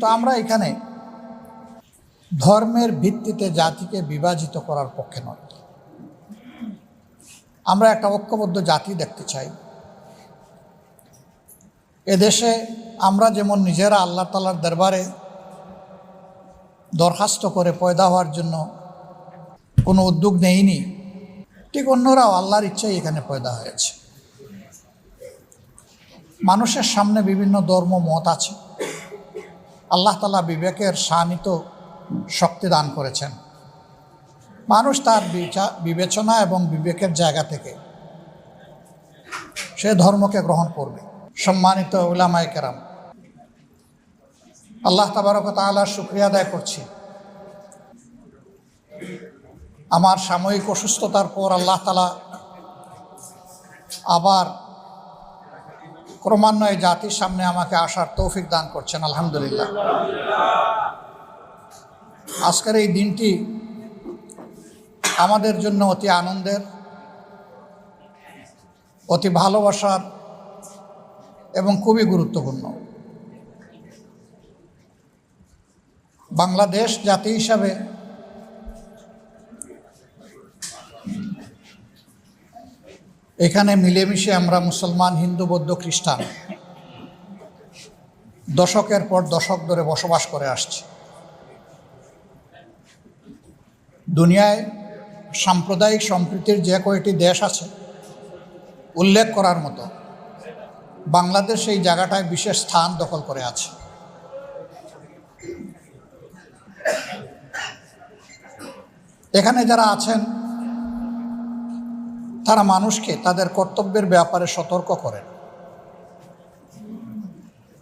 তো আমরা এখানে ধর্মের ভিত্তিতে জাতিকে বিভাজিত করার পক্ষে নয়। আমরা একটা ঐক্যবদ্ধ জাতি দেখতে চাই। এদেশে আমরা যেমন নিজেরা আল্লাহ তালার দরবারে দরখাস্ত করে পয়দা হওয়ার জন্য কোনো উদ্যোগ নেইনি, ঠিক অন্যরাও আল্লাহর ইচ্ছাই এখানে পয়দা হয়েছে। মানুষের সামনে বিভিন্ন ধর্ম, মত আছে। আল্লাহ তালা বিবেকের শানিত শক্তি দান করেছেন। মানুষ তার বিচা- বিবেচনা এবং বিবেকের জায়গা থেকে সে ধর্মকে গ্রহণ করবে। সম্মানিত উলামায় কেরাম, আল্লাহ তাবারক তাআলার শুক্রিয়া আদায় করছি। আমার সাময়িক অসুস্থতার পর আল্লাহ তালা আবার ক্রমান্বয়ে জাতির সামনে আমাকে আসার তৌফিক দান করছেন, আলহামদুলিল্লাহ। আজকের এই দিনটি আমাদের জন্য অতি আনন্দের, অতি ভালোবাসার এবং খুবই গুরুত্বপূর্ণ। বাংলাদেশ জাতি হিসাবে এখানে মিলেমিশে আমরা মুসলমান, হিন্দু, বৌদ্ধ, খ্রিস্টান দশকের পর দশক ধরে বসবাস করে আসছি। দুনিয়ায় সাম্প্রদায়িক সম্প্রীতির যে কয়েকটি দেশ আছে, উল্লেখ করার মতো বাংলাদেশ এই জায়গাটায় বিশেষ স্থান দখল করে আছে। এখানে যারা আছেন তারা মানুষকে তাদের কর্তব্যের ব্যাপারে সতর্ক করেন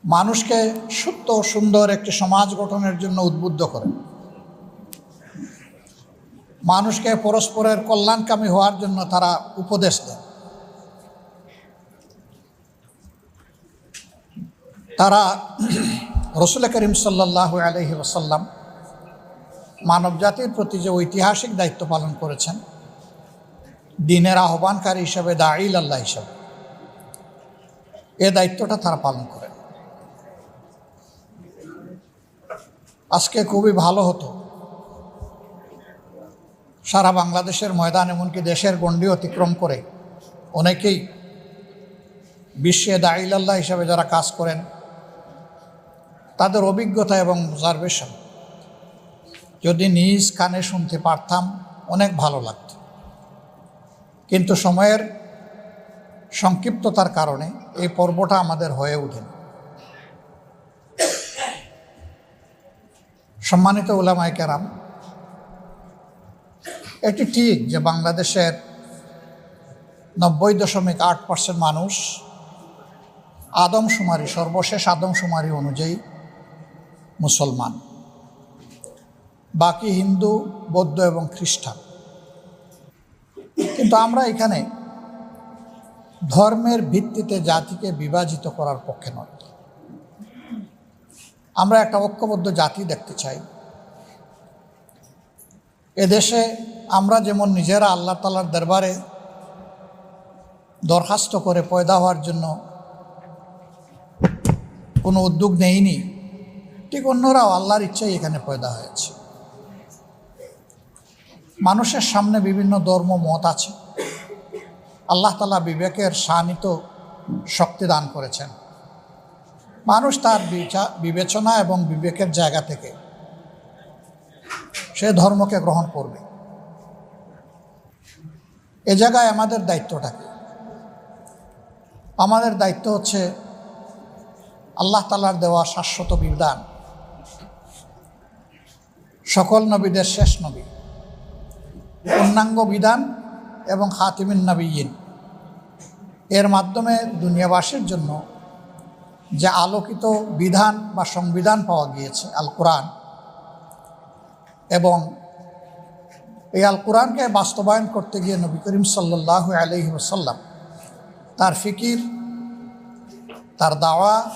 মানুষকে সুস্থ সুন্দর একটি সমাজ গঠনের জন্য উদ্বুদ্ধ করেন মানুষকে পরস্পরের কল্যাণকামী হওয়ার জন্য তারা উপদেশ দেন তারা রসুল করিম সাল্লাহ আলহি ওসাল্লাম মানব জাতির প্রতি যে ঐতিহাসিক দায়িত্ব পালন করেছেন দিনের আহ্বানকারী হিসাবে দাইল আল্লাহ হিসাবে। এ দায়িত্বটা তারা পালন করেন। আজকে খুবই ভালো হতো। সারা বাংলাদেশের ময়দান, এমনকি দেশের গণ্ডি অতিক্রম করে অনেকেই বিশ্বে দাইল আল্লাহ হিসাবে যারা কাজ করেন, তাদের অভিজ্ঞতা এবং অবজারভেশন যদি নিজ কানে শুনতে পারতাম, অনেক ভালো লাগত। কিন্তু সময়ের সংক্ষিপ্ততার কারণে এই পর্বটা আমাদের হয়ে ওঠেনি সম্মানিত উলামায় কেরাম, এটি ঠিক যে বাংলাদেশের নব্বই দশমিক আট পার্সেন্ট মানুষ আদমশুমারি, সর্বশেষ আদমশুমারি অনুযায়ী মুসলমান। বাকি হিন্দু, বৌদ্ধ এবং খ্রিস্টান। কিন্তু আমরা এখানে ধর্মের ভিত্তিতে জাতিকে বিভাজিত করার পক্ষে নয়। আমরা একটা ঐক্যবদ্ধ জাতি দেখতে চাই। এদেশে আমরা যেমন নিজেরা আল্লাহ তালার দরবারে দরখাস্ত করে পয়দা হওয়ার জন্য কোনো উদ্যোগ নেইনি, ঠিক অন্যরাও আল্লাহর ইচ্ছাই এখানে পয়দা হয়েছে। মানুষের সামনে বিভিন্ন ধর্ম, মত আছে। আল্লাহ তালা বিবেকের শানিত শক্তি দান করেছেন। মানুষ তার বিচা- বিবেচনা এবং বিবেকের জায়গা থেকে সে ধর্মকে গ্রহণ করবে। এ জায়গায় আমাদের দায়িত্বটা কি? আমাদের দায়িত্ব হচ্ছে আল্লাহ তালার দেওয়া শাশ্বত বিধান। সকল নবীদের শেষ নবী। পূর্ণাঙ্গ বিধান এবং খাতিমিন নবীন। এর মাধ্যমে দুনিয়াবাসীর জন্য যে আলোকিত বিধান বা সংবিধান পাওয়া গিয়েছে আল কোরআন এবং এই আল কোরআনকে বাস্তবায়ন করতে গিয়ে নবী করিম সাল্লাহ আলহি ওসাল্লাম তার ফিকির, তার দাওয়া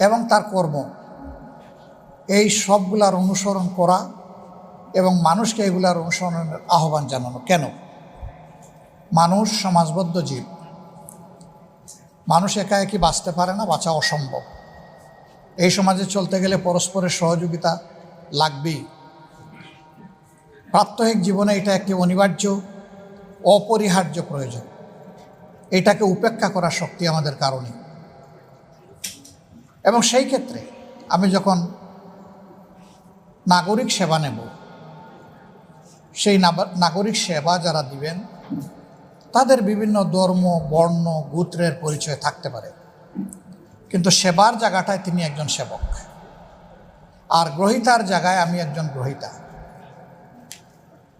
এবং তার কর্ম এই সবগুলার অনুসরণ করা এবং মানুষকে এগুলার অনুসরণের আহ্বান জানানো। কেন? মানুষ সমাজবদ্ধ জীব। মানুষ একা একই বাঁচতে পারে না, বাঁচা অসম্ভব। এই সমাজে চলতে গেলে পরস্পরের সহযোগিতা লাগবেই। প্রাত্যহিক জীবনে এটা একটি অনিবার্য, অপরিহার্য প্রয়োজন। এটাকে উপেক্ষা করার শক্তি আমাদের কারণে। এবং সেই ক্ষেত্রে আমি যখন নাগরিক সেবা নেব সেই নাগরিক সেবা যারা দিবেন, তাদের বিভিন্ন ধর্ম, বর্ণ, গোত্রের পরিচয় থাকতে পারে। কিন্তু সেবার জায়গাটায় তিনি একজন সেবক। আর গ্রহিতার জায়গায় আমি একজন গ্রহিতা।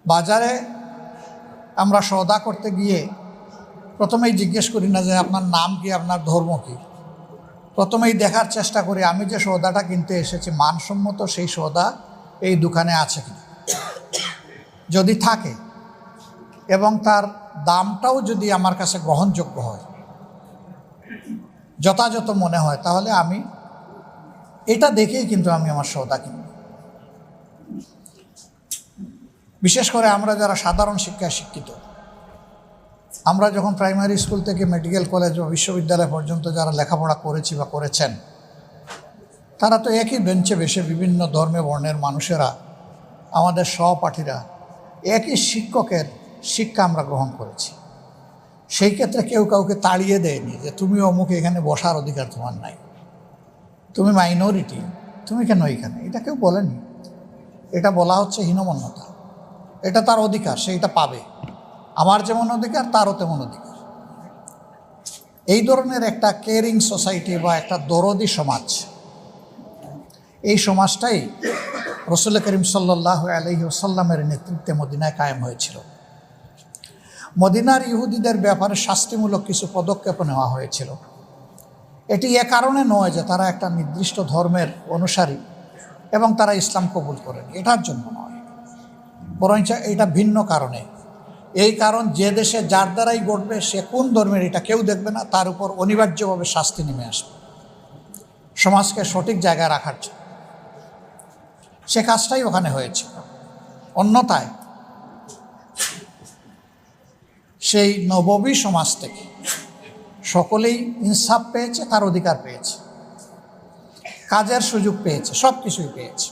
বাজারে আমরা সওদা করতে গিয়ে প্রথমেই জিজ্ঞেস করি না যে আপনার নাম কি, আপনার ধর্ম কি? প্রথমেই দেখার চেষ্টা করি, আমি যে সৌদাটা কিনতে এসেছি, মানসম্মত সেই সৌদা এই দোকানে আছে কি যদি থাকে এবং তার দামটাও যদি আমার কাছে গ্রহণযোগ্য হয়, যথাযথ মনে হয়, তাহলে আমি এটা দেখেই কিন্তু আমি আমার সৌদা কিনব। বিশেষ করে আমরা যারা সাধারণ শিক্ষায় শিক্ষিত, আমরা যখন প্রাইমারি স্কুল থেকে মেডিকেল কলেজ বা বিশ্ববিদ্যালয় পর্যন্ত যারা লেখাপড়া করেছি বা করেছেন, তারা তো একই বেঞ্চে বসে বিভিন্ন ধর্মে বর্ণের মানুষেরা, আমাদের সহপাঠীরা একই শিক্ষকের শিক্ষা আমরা গ্রহণ করেছি। সেই ক্ষেত্রে কেউ কাউকে তাড়িয়ে দেয়নি যে তুমি অমুক এখানে বসার অধিকার তোমার নাই। তুমি মাইনরিটি তুমি কেন এখানে? এটা কেউ বলেনি। এটা বলা হচ্ছে হীনমন্যতা। এটা তার অধিকার, সে এটা পাবে। আমার যেমন অধিকার, তারও তেমন অধিকার। এই ধরনের একটা কেয়ারিং সোসাইটি বা একটা দরদি সমাজ, এই সমাজটাই রসুল করিম সাল্লাহ আলহি ওসাল্লামের নেতৃত্বে মদিনায় কায়েম হয়েছিল। মদিনার ইহুদিদের ব্যাপারে শাস্তিমূলক কিছু পদক্ষেপ নেওয়া হয়েছিল। এটি এ কারণে নয় যে তারা একটা নির্দিষ্ট ধর্মের অনুসারী এবং তারা ইসলাম কবুল করেন। এটার জন্য নয়। বরঞ্চ এটা ভিন্ন কারণে। এই কারণ যে দেশে যার দ্বারাই ঘটবে, সে কোন ধর্মের এটা কেউ দেখবে না, তার উপর অনিবার্যভাবে শাস্তি নেমে আসবে। সমাজকে সঠিক জায়গায় রাখার জন্য। সে কাজটাই ওখানে হয়েছে। অন্যথায় সেই নববী সমাজ থেকে সকলেই ইনসাফ পেয়েছে, তার অধিকার পেয়েছে। কাজের সুযোগ পেয়েছে সব কিছুই পেয়েছে।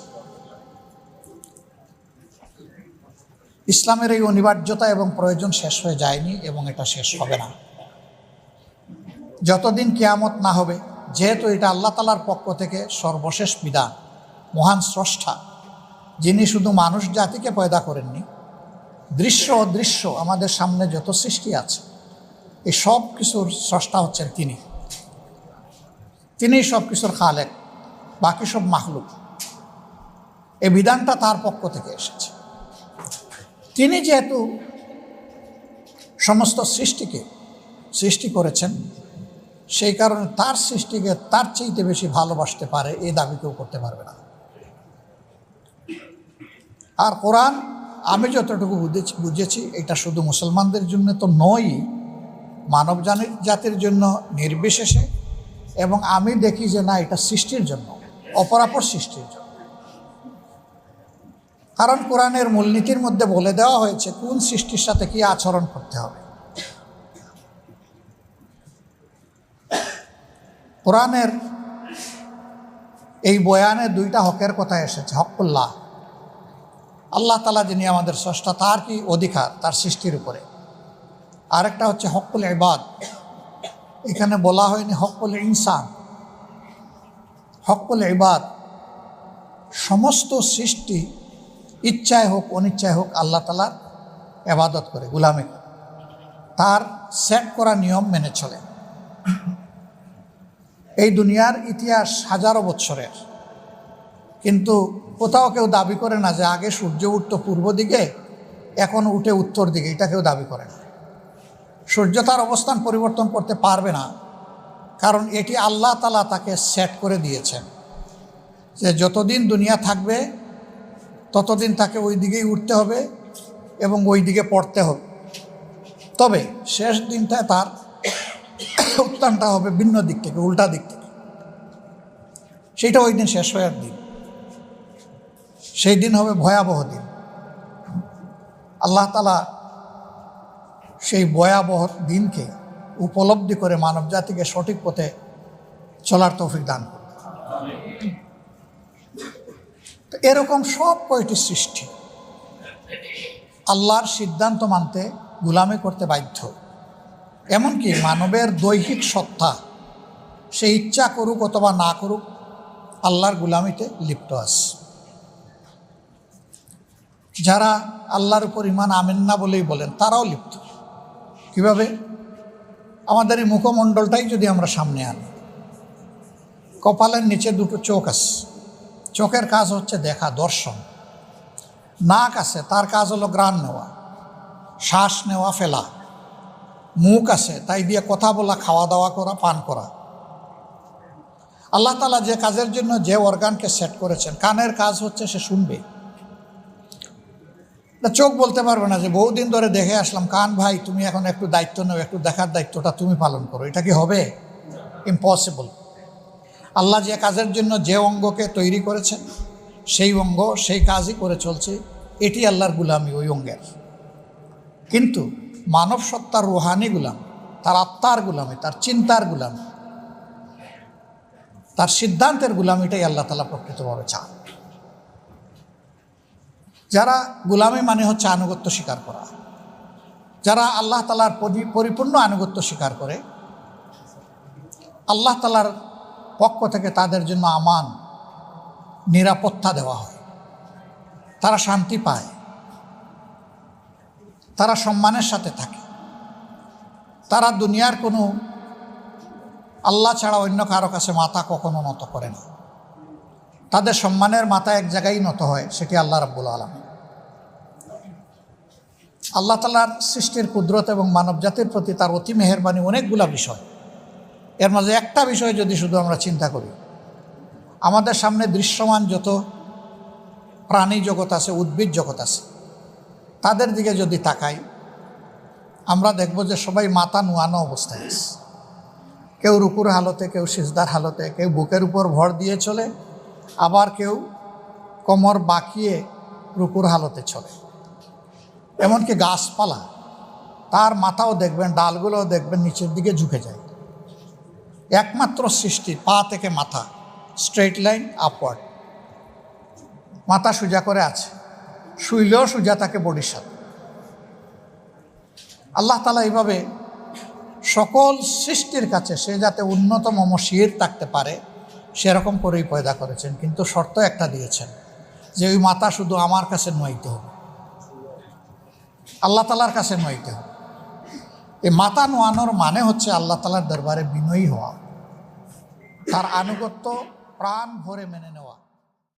ইসলামের এই অনিবার্যতা এবং প্রয়োজন শেষ হয়ে যায়নি এবং এটা শেষ হবে না। যতদিন কেয়ামত না হবে, যেহেতু এটা আল্লাহ তালার পক্ষ থেকে সর্বশেষ বিধান মহান স্রষ্টা, যিনি শুধু মানুষ জাতিকে পয়দা করেননি, দৃশ্য অদৃশ্য আমাদের সামনে যত সৃষ্টি আছে, এই সব কিছুর স্রষ্টা হচ্ছেন তিনি। তিনি সব কিছুর খালেক, বাকি সব মাহলুক এই বিধানটা তার পক্ষ থেকে এসেছে। তিনি যেহেতু সমস্ত সৃষ্টিকে সৃষ্টি করেছেন, সেই কারণে তার সৃষ্টিকে তার চাইতে বেশি ভালোবাসতে পারে, এই দাবি কেউ করতে পারবে না। আর কোরআন, আমি যতটুকু বুঝেছি বুঝেছি, এটা শুধু মুসলমানদের জন্য তো নয়, মানব জাতির জন্য নির্বিশেষে, এবং আমি দেখি যে না, এটা সৃষ্টির জন্য, অপরাপর সৃষ্টির জন্য। কারণ কোরআনের মূলনীতির মধ্যে বলে দেওয়া হয়েছে, কোন সৃষ্টির সাথে কি আচরণ করতে হবে। কোরআনের এই বয়ানে দুইটা হকের কথা এসেছে, হকুল্লাহ। আল্লাহ তালা যিনি আমাদের স্রষ্টা, তার কি অধিকার? তার সৃষ্টির উপরে। আরেকটা হচ্ছে হকুল ইবাদ। এখানে বলা হয়নি হকুল ইনসান। হকুল ইবাদ। সমস্ত সৃষ্টি ইচ্ছায় হোক, অনিচ্ছায় হোক, আল্লাহ তালার এবাদত করে, গুলামে তার সেট করা নিয়ম মেনে চলে। এই দুনিয়ার ইতিহাস হাজারো বৎসরের। কিন্তু কোথাও কেউ দাবি করে না যে আগে সূর্য উঠত পূর্ব দিকে, এখন উঠে উত্তর দিকে, এটা কেউ দাবি করে না। সূর্য তার অবস্থান পরিবর্তন করতে পারবে না, কারণ এটি আল্লাহ তালা তাকে সেট করে দিয়েছেন যে যতদিন দুনিয়া থাকবে, ততদিন তাকে ওই দিকেই উঠতে হবে এবং ওই দিকে পড়তে হবে। তবে শেষ দিনটায় তার উত্থানটা হবে ভিন্ন দিক থেকে, উল্টা দিক থেকে। সেইটা ওই দিন শেষ হওয়ার দিন। সেই দিন হবে ভয়াবহ দিন। আল্লাহ তালা সেই ভয়াবহ দিনকে উপলব্ধি করে মানব জাতিকে সঠিক পথে চলার তৌফিক দান করবে এরকম সব কয়টি সৃষ্টি আল্লাহর সিদ্ধান্ত মানতে গুলামি করতে বাধ্য। এমনকি মানবের দৈহিক সত্তা, সে ইচ্ছা করুক অথবা না করুক, আল্লাহর গুলামিতে লিপ্ত আছে। যারা আল্লাহর উপর ইমান আমেন না বলেই বলেন, তারাও লিপ্ত। কীভাবে? আমাদের এই মুখমণ্ডলটাই যদি আমরা সামনে আনি। কপালের নিচে দুটো চোখ আছে। চোখের কাজ হচ্ছে দেখা, দর্শন। নাক আছে, তার কাজ হলো গ্রাণ নেওয়া। শ্বাস নেওয়া, ফেলা। মুখ আছে, তাই দিয়ে কথা বলা, খাওয়া দাওয়া করা, পান করা। আল্লাহ তালা যে কাজের জন্য যে অর্গানকে সেট করেছেন, কানের কাজ হচ্ছে সে শুনবে। চোখ বলতে পারবে না যে বহুদিন ধরে দেখে আসলাম, কান ভাই, তুমি এখন একটু দায়িত্ব নেও, একটু দেখার দায়িত্বটা তুমি পালন করো। এটা কি হবে? ইম্পসিবল আল্লাহ যে কাজের জন্য যে অঙ্গকে তৈরি করেছেন, সেই অঙ্গ, সেই কাজই করে চলছে। এটি আল্লাহর গুলামি, ওই অঙ্গের। কিন্তু মানব সত্তার রুহানি গুলাম, তার আত্মার গুলামি, তার চিন্তার গুলামি, তার সিদ্ধান্তের গুলামিটাই আল্লাহ তালা প্রকৃতভাবে চান। যারা গুলামি মানে হচ্ছে আনুগত্য স্বীকার করা। যারা আল্লাহ তালার পরিপূর্ণ আনুগত্য স্বীকার করে, আল্লাহ তালার পক্ষ থেকে তাদের জন্য আমান, নিরাপত্তা দেওয়া হয়। তারা শান্তি পায়। তারা সম্মানের সাথে থাকে। তারা দুনিয়ার কোনো আল্লাহ ছাড়া অন্য কারও কাছে মাথা কখনো নত করে না। তাদের সম্মানের মাথা এক জায়গায় নত হয়, সেটি আল্লাহ রাব্বুল আলম আল্লাহ তালার সৃষ্টির কুদরত এবং মানব জাতির প্রতি তার অতি মেহরবানি অনেকগুলা বিষয়। এর মাঝে একটা বিষয় যদি শুধু আমরা চিন্তা করি, আমাদের সামনে দৃশ্যমান যত প্রাণী জগৎ আছে, উদ্ভিদ জগৎ আছে, তাদের দিকে যদি তাকাই, আমরা দেখব যে সবাই মাথা নোয়ানো অবস্থায় আছে। কেউ রুকুর হালতে, কেউ সিজদার হালতে, কেউ বুকের উপর ভর দিয়ে চলে আবার কেউ কোমর বাঁকিয়ে রুকুর হালতে চলে। এমনকি গাছপালা, তার মাথাও দেখবেন, ডালগুলোও দেখবেন নিচের দিকে ঝুঁকে যায়। একমাত্র সৃষ্টি, পা থেকে মাথা স্ট্রেট লাইন আপওয়ার্ড মাথা সোজা করে আছে, শুইলেও সোজা থাকে বডির সাথে। আল্লাহ তালা এইভাবে সকল সৃষ্টির কাছে সে যাতে উন্নতম শির থাকতে পারে সেরকম করেই পয়দা করেছেন, কিন্তু শর্ত একটা দিয়েছেন, যে ওই মাতা শুধু আমার কাছে নইতে হবে আল্লাহ তালার কাছে নইতে হবে এই মাতা নোয়ানোর মানে হচ্ছে আল্লাহ তালার দরবারে বিনয়ী হওয়া, তার আনুগত্য প্রাণ ভরে মেনে নেওয়া।